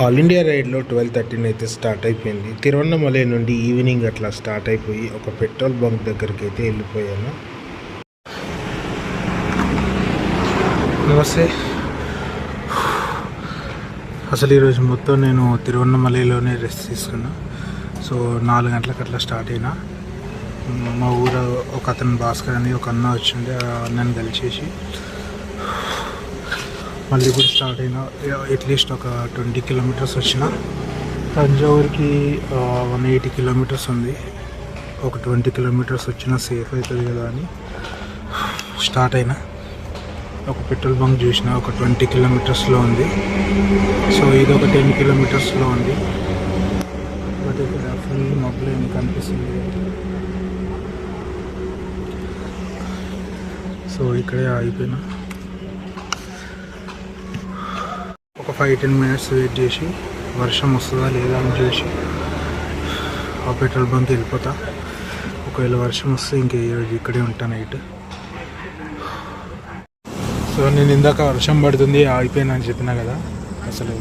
All India రైడ్లో twelve thirteen అయితే start అయిపోయింది. తిరువన్నమలై నుండి ఈవినింగ్ అట్లా స్టార్ట్ అయిపోయి ఒక పెట్రోల్ బంక్ దగ్గరికి అయితే వెళ్ళిపోయాను. నమస్తే. అసలు ఈరోజు మొత్తం నేను తిరువన్నమలైలోనే రెస్ట్ తీసుకున్నా. సో నాలుగు గంటలకు అట్లా స్టార్ట్ అయినా. మా ఊరు ఒక అతను భాస్కర్ అని ఒక అన్న వచ్చిండే ఆ అన్నని కలిసేసి. మళ్ళీ ఇప్పుడు స్టార్ట్ అయిన అట్లీస్ట్ ఒక ట్వంటీ కిలోమీటర్స్ వచ్చిన. తంజావూర్కి వన్ ఎయిటీ కిలోమీటర్స్ ఉంది. ఒక ట్వంటీ కిలోమీటర్స్ వచ్చినా సేఫ్ అవుతుంది కదా అని స్టార్ట్ అయినా. ఒక పెట్రోల్ బంక్ చూసిన ఒక ట్వంటీ కిలోమీటర్స్లో ఉంది. సో ఇది ఒక టెన్ కిలోమీటర్స్లో ఉంది. బట్ ఇక్కడ ఫుల్ మబ్బులు ఏమి కనిపిస్తుంది సో ఇక్కడే ఆగిపోయినా. ఒక ఫైవ్ టెన్ మినిట్స్ వెయిట్ చేసి వర్షం వస్తుందా లేదా అని చూసి ఆ పెట్రోల్ బంక్ వెళ్ళిపోతా. ఒకవేళ వర్షం వస్తే ఇంకా ఇక్కడే ఉంటా నైట్ సో నేను ఇందాక వర్షం పడుతుంది ఆగిపోయినా అని చెప్పినా కదా. అసలు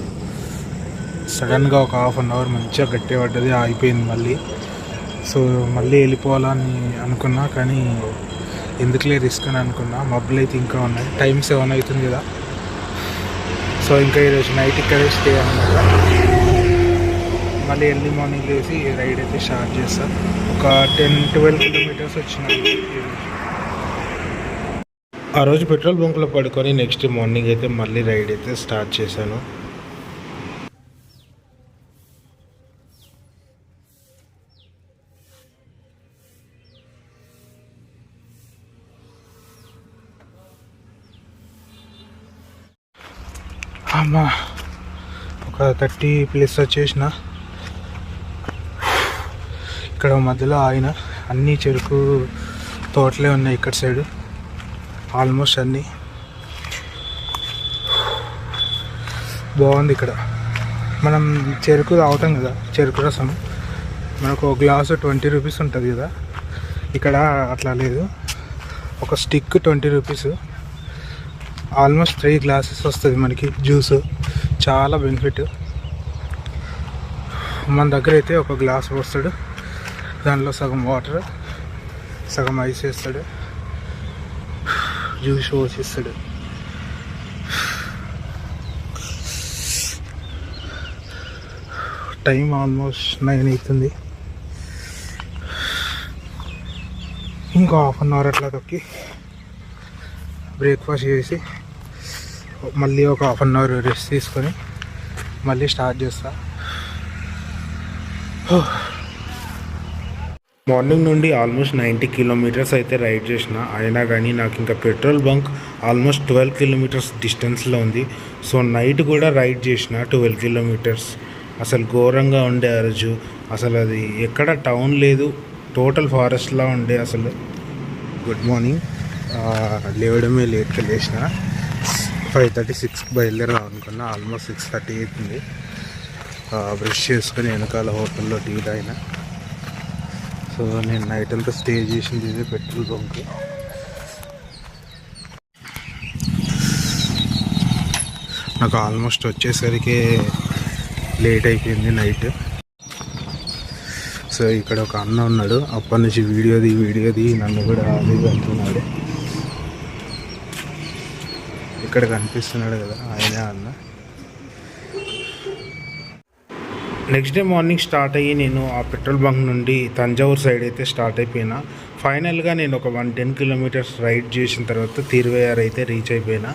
సడన్గా ఒక హాఫ్ అన్ అవర్ మంచిగా గట్టి పడ్డది ఆగిపోయింది మళ్ళీ. సో మళ్ళీ వెళ్ళిపోవాలని అనుకున్నా కానీ ఎందుకులే రిస్క్ అని అనుకున్నా. మబ్బులు అయితే ఇంకా ఉన్నాయి. టైం సెవెన్ అవుతుంది కదా. సో ఇంకా ఈరోజు నైట్ ఇక్కడే స్టే అనమాట మళ్ళీ ఎర్లీ మార్నింగ్ లేసి రైడ్ అయితే స్టార్ట్ చేస్తాం. ఒక టెన్ ట్వెల్వ్ కిలోమీటర్స్ వచ్చినాయి ఆ రోజు పెట్రోల్ బంక్లో పడుకొని నెక్స్ట్ మార్నింగ్ అయితే మళ్ళీ రైడ్ అయితే స్టార్ట్ చేశాను. థర్టీ ప్లస్ వచ్చేసిన. ఇక్కడ మధ్యలో ఆయన అన్ని చెరుకు తోటలే ఉన్నాయి ఇక్కడ సైడు. ఆల్మోస్ట్ అన్నీ. బాగుంది ఇక్కడ. మనం చెరుకు తాగుతాం కదా చెరుకు రసం. మనకు ఒక గ్లాసు ట్వంటీ రూపీస్ ఉంటుంది కదా. ఇక్కడ అట్లా లేదు. ఒక stick twenty rupees. Almost three glasses వస్తుంది మనకి జ్యూస్. చాలా బెనిఫిట్. మన దగ్గర అయితే ఒక గ్లాస్ పోస్తాడు. దానిలో సగం వాటర్ సగం ఐస్ వేస్తాడు. జ్యూస్ పోసిస్తాడు. టైం ఆల్మోస్ట్ నైన్ అవుతుంది. ఇంకో హాఫ్ అన్ అవర్ అట్లా తొక్కి బ్రేక్ఫాస్ట్ చేసి మళ్ళీ ఒక హాఫ్ అన్ అవర్ రెస్ట్ తీసుకొని మళ్ళీ స్టార్ట్ చేస్తాను మార్నింగ్ నుండి ఆల్మోస్ట్ నైంటీ కిలోమీటర్స్ అయితే రైడ్ చేసిన. అయినా కానీ నాకు ఇంకా petrol bunk almost twelve kilometres డిస్టెన్స్లో ఉంది. సో నైట్ కూడా రైడ్ చేసిన ట్వెల్వ్ కిలోమీటర్స్. అసలు ఘోరంగా ఉండే ఆ రోజు అసలు అది ఎక్కడ టౌన్ లేదు. టోటల్ ఫారెస్ట్లా ఉండే అసలు. Good morning. లేవడమే లేట్గా లేచిన. ఫైవ్ థర్టీ సిక్స్ బయలుదేరాం అనుకున్నా ఆల్మోస్ట్ సిక్స్ థర్టీ అవుతుంది. బ్రష్ చేసుకొని వెనకాల హోటల్లో టీ తాగిన సో నేను నైట్ అంతా స్టే చేసింది ఇదే పెట్రోల్ బంక్ నాకు ఆల్మోస్ట్ వచ్చేసరికి లేట్ అయిపోయింది నైట్ సో ఇక్కడ ఒక అన్న ఉన్నాడు. అప్పటి నుంచి వీడియోది వీడియోది నన్ను కూడా అది అంటున్నాడు. ఇక్కడ కనిపిస్తున్నాడు కదా ఆయనే అన్న. నెక్స్ట్ డే మార్నింగ్ స్టార్ట్ అయ్యి నేను ఆ పెట్రోల్ బంక్ నుండి తంజావూరు సైడ్ అయితే స్టార్ట్ అయిపోయినా. ఫైనల్గా నేను ఒక వన్ టెన్ కిలోమీటర్స్ రైడ్ చేసిన తర్వాత తిరువయ్యారు అయితే రీచ్ అయిపోయినా.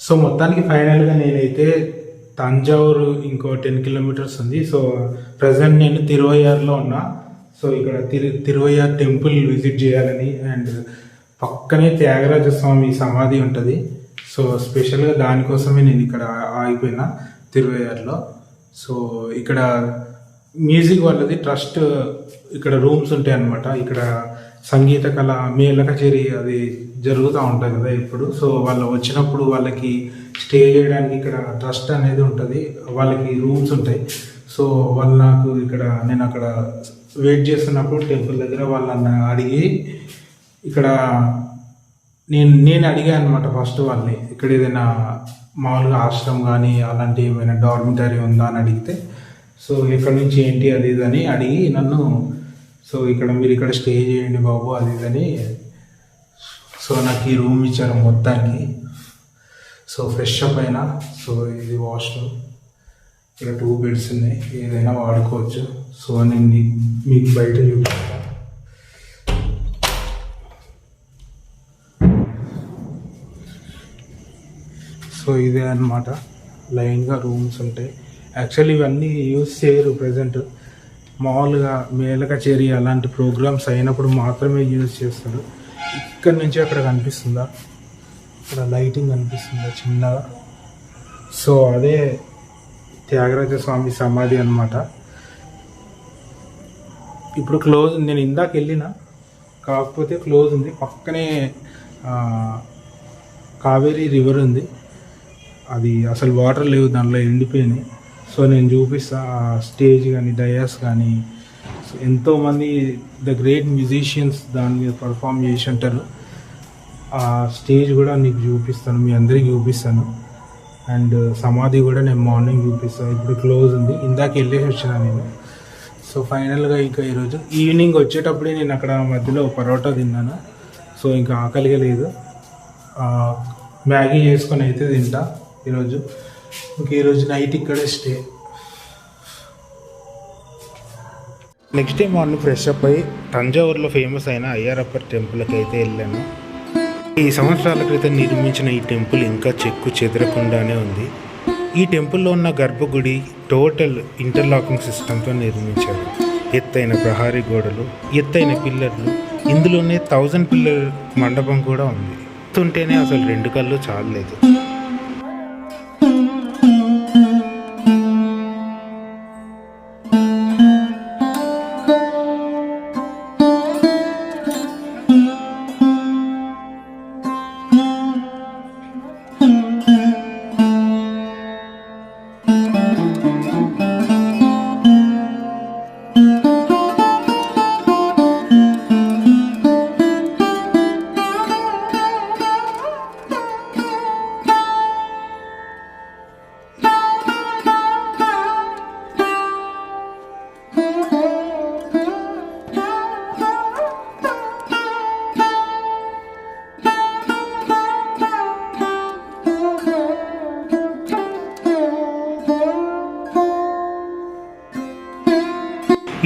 సో మొత్తానికి ఫైనల్గా నేనైతే తంజావూరు ఇంకో టెన్ కిలోమీటర్స్ ఉంది. సో ప్రజెంట్ నేను తిరువయ్యారులో ఉన్నా. సో ఇక్కడ తిరు తిరువయ్యార్ టెంపుల్ విజిట్ చేయాలని అండ్ పక్కనే త్యాగరాజ స్వామి సమాధి ఉంటుంది. సో స్పెషల్గా దానికోసమే నేను ఇక్కడ ఆగిపోయినా తిరువయ్యారులో. సో ఇక్కడ మ్యూజిక్ వాళ్ళది ట్రస్ట్ ఇక్కడ రూమ్స్ ఉంటాయి అన్నమాట. ఇక్కడ సంగీత కళ మేళ కచేరి అది జరుగుతూ ఉంటుంది కదా ఇప్పుడు సో వాళ్ళు వచ్చినప్పుడు వాళ్ళకి స్టే చేయడానికి ఇక్కడ ట్రస్ట్ అనేది ఉంటుంది. వాళ్ళకి రూమ్స్ ఉంటాయి. సో వాళ్ళు నాకు ఇక్కడ నేను అక్కడ వెయిట్ చేస్తున్నప్పుడు టెంపుల్ దగ్గర వాళ్ళని అడిగి ఇక్కడ నేను నేను అడిగాను అనమాట ఫస్ట్ వాళ్ళని. ఇక్కడ ఏదైనా మామూలుగా ఆశ్రమం కానీ అలాంటి ఏమైనా డార్మిటరీ ఉందా అని అడిగితే సో ఇక్కడ నుంచి ఏంటి అది ఇది అని అడిగి నన్ను సో ఇక్కడ మీరు ఇక్కడ స్టే చేయండి బాబు అది ఇది అని సో నాకు ఈ రూమ్ ఇచ్చారు మొత్తానికి. సో ఫ్రెష్ అప్ అయినా సో ఇది వాష్రూమ్ ఇక్కడ టూ బెడ్స్ ఉన్నాయి ఏదైనా వాడుకోవచ్చు. సో నేను మీకు బయట చూపిస్తాను. సో ఇదే అన్నమాట. లైన్గా రూమ్స్ ఉంటాయి. యాక్చువల్లీ ఇవన్నీ యూజ్ చేయరు ప్రజెంట్. మామూలుగా మేలక చేరి అలాంటి ప్రోగ్రామ్స్ అయినప్పుడు మాత్రమే యూజ్ చేస్తారు. ఇక్కడ నుంచి అక్కడ కనిపిస్తుందా? ఇక్కడ లైటింగ్ కనిపిస్తుందా చిన్నగా? సో అదే త్యాగరాజ స్వామి సమాధి అనమాట ఇప్పుడు క్లోజ్ నేను ఇందాక వెళ్ళిన. కాకపోతే క్లోజ్ ఉంది. పక్కనే కావేరీ రివర్ ఉంది. అది అసలు వాటర్ లేవు దాంట్లో ఎండిపోయినాయి. సో నేను చూపిస్తా ఆ స్టేజ్ కానీ డయాస్ కానీ. ఎంతోమంది ద గ్రేట్ మ్యూజిషియన్స్ దాని మీద పర్ఫామ్ చేసి ఉంటారు ఆ స్టేజ్ కూడా నీకు చూపిస్తాను మీ అందరికి చూపిస్తాను. అండ్ సమాధి కూడా నేను మార్నింగ్ చూపిస్తాను ఇప్పుడు క్లోజ్ ఉంది. ఇందాక వెళ్ళేసి వచ్చిన నేను. సో ఫైనల్గా ఇంకా ఈరోజు ఈవినింగ్ వచ్చేటప్పుడే నేను అక్కడ మధ్యలో పరోటా తిన్నాను. సో ఇంకా ఆకలిగా లేదు. మ్యాగీ చేసుకొని అయితే తింటా. ఈరోజు. ఇంక ఈరోజు నైట్ ఇక్కడే stay next day morning fresh up అయ్యి తంజావూరులో ఫేమస్ అయిన అయ్యారప్పర్ టెంపుల్కి అయితే వెళ్ళాను. ఈ సంవత్సరాల క్రితం నిర్మించిన ఈ టెంపుల్ ఇంకా చెక్కు చెదరకుండానే ఉంది. ఈ టెంపుల్లో ఉన్న గర్భగుడి టోటల్ ఇంటర్లాకింగ్ సిస్టంతో నిర్మించారు. ఎత్తైన ప్రహారీ గోడలు ఎత్తైన పిల్లర్లు ఇందులోనే థౌజండ్ పిల్లర్ మండపం కూడా ఉంది. ఉంటేనే అసలు రెండు కళ్ళు చాలలేదు.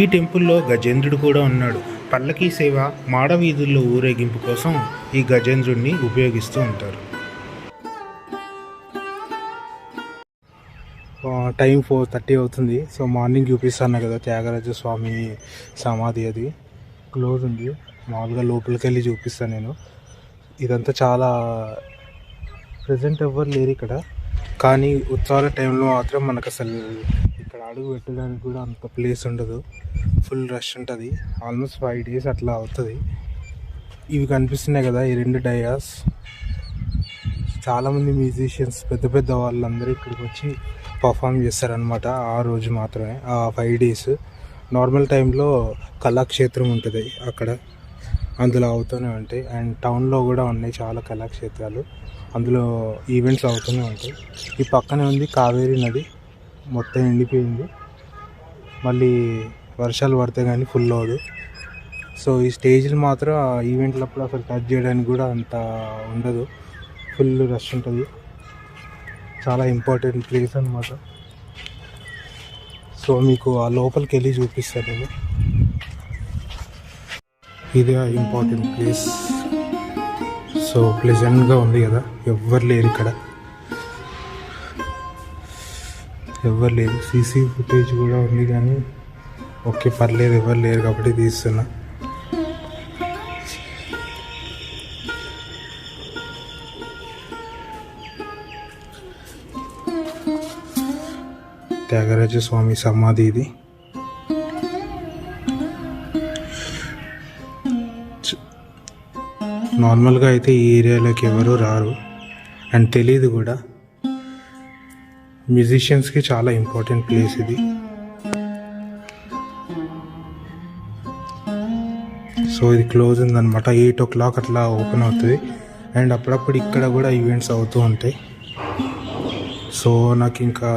ఈ టెంపుల్లో గజేంద్రుడు కూడా ఉన్నాడు. పల్లకీ సేవ మాడ వీధుల్లో ఊరేగింపు కోసం ఈ గజేంద్రుడిని ఉపయోగిస్తూ ఉంటారు. టైం ఫోర్ థర్టీ అవుతుంది. సో మార్నింగ్ చూపిస్తాను కదా త్యాగరాజ స్వామి సమాధి అది. క్లోజ్ ఉంది. మామూలుగా లోపలికి వెళ్ళి చూపిస్తాను నేను. ఇదంతా చాలా ప్రజెంట్ ఎవ్వరు లేరు ఇక్కడ. కానీ ఉత్సవాల టైంలో మాత్రం మనకు అసలు ఇక్కడ అడుగు పెట్టడానికి కూడా అంత ప్లేస్ ఉండదు. ఫుల్ రష్ ఉంటుంది. ఆల్మోస్ట్ ఫైవ్ డేస్ అట్లా అవుతుంది. ఇవి కనిపిస్తున్నాయి కదా ఈ రెండు డయాస్. చాలామంది మ్యూజిషియన్స్ పెద్ద పెద్ద వాళ్ళందరూ ఇక్కడికి వచ్చి పర్ఫామ్ చేస్తారనమాట ఆ రోజు మాత్రమే ఆ ఫైవ్ డేస్ నార్మల్ టైంలో కళాక్షేత్రం ఉంటుంది అక్కడ. అందులో అవుతూనే ఉంటాయి. అండ్ టౌన్లో కూడా ఉన్నాయి చాలా కళాక్షేత్రాలు. అందులో ఈవెంట్స్ అవుతూనే ఉంటాయి. ఈ పక్కనే ఉంది కావేరీ నది. మొత్తం ఎండిపోయింది. మళ్ళీ వర్షాలు పడితే కానీ ఫుల్ అవ్వదు సో ఈ స్టేజ్లు మాత్రం ఆ ఈవెంట్లప్పుడు అసలు టచ్ చేయడానికి కూడా అంత ఉండదు. ఫుల్ రష్ ఉంటుంది. చాలా ఇంపార్టెంట్ ప్లేస్ అనమాట సో మీకు ఆ లోపలికి వెళ్ళి చూపిస్తాను నేను. ఇది ఇంపార్టెంట్ ప్లేస్ సో ప్లెజెంట్గా ఉంది కదా. ఎవ్వరు లేరు ఇక్కడ. ఎవ్వరు లేరు. సీసీ ఫుటేజ్ కూడా ఉంది కానీ ఓకే పర్లేదు ఎవరు లేరు కాబట్టి తీస్తున్నా. త్యాగరాజ స్వామి సమాధి ఇది. నార్మల్గా అయితే ఈ ఏరియాలోకి ఎవరు రారు. అండ్ తెలియదు కూడా. మ్యూజిషియన్స్కి చాలా ఇంపార్టెంట్ ప్లేస్ ఇది. సో ఇది క్లోజ్ ఉందనమాట ఎయిట్ ఓ క్లాక్ అట్లా ఓపెన్ అవుతుంది. అండ్ అప్పుడప్పుడు ఇక్కడ కూడా ఈవెంట్స్ అవుతూ ఉంటాయి. సో నాకు ఇంకా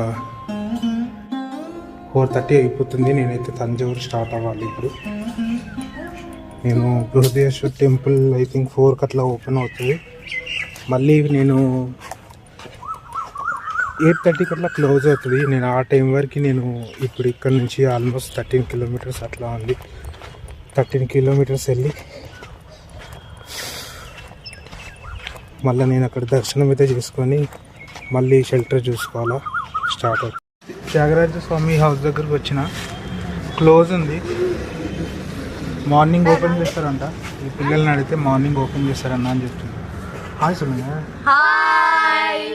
ఫోర్ థర్టీ అయిపోతుంది. నేనైతే తంజావూరు స్టార్ట్ అవ్వాలి ఇప్పుడు. నేను బృహదేశ్వర్ టెంపుల్ ఐ థింక్ ఫోర్కి అట్లా ఓపెన్ అవుతుంది. మళ్ళీ నేను ఎయిట్ థర్టీకి అట్లా క్లోజ్ అవుతుంది. నేను ఆ టైం వరకు నేను ఇప్పుడు ఇక్కడ నుంచి ఆల్మోస్ట్ థర్టీన్ కిలోమీటర్స్ అట్లా ఉంది. థర్టీన్ కిలోమీటర్స్ వెళ్ళి మళ్ళీ నేను అక్కడ దర్శనం అయితే చేసుకొని మళ్ళీ షెల్టర్ చూసుకోవాలా స్టార్ట్ అవుతుంది త్యాగరాజ స్వామి హౌస్ దగ్గరకు వచ్చిన క్లోజ్ ఉంది. మార్నింగ్ ఓపెన్ చేస్తారంట. ఈ పిల్లల్ని అడిగితే మార్నింగ్ ఓపెన్ చేస్తారన్న అని చెప్తుంది. Hi Sumayya hi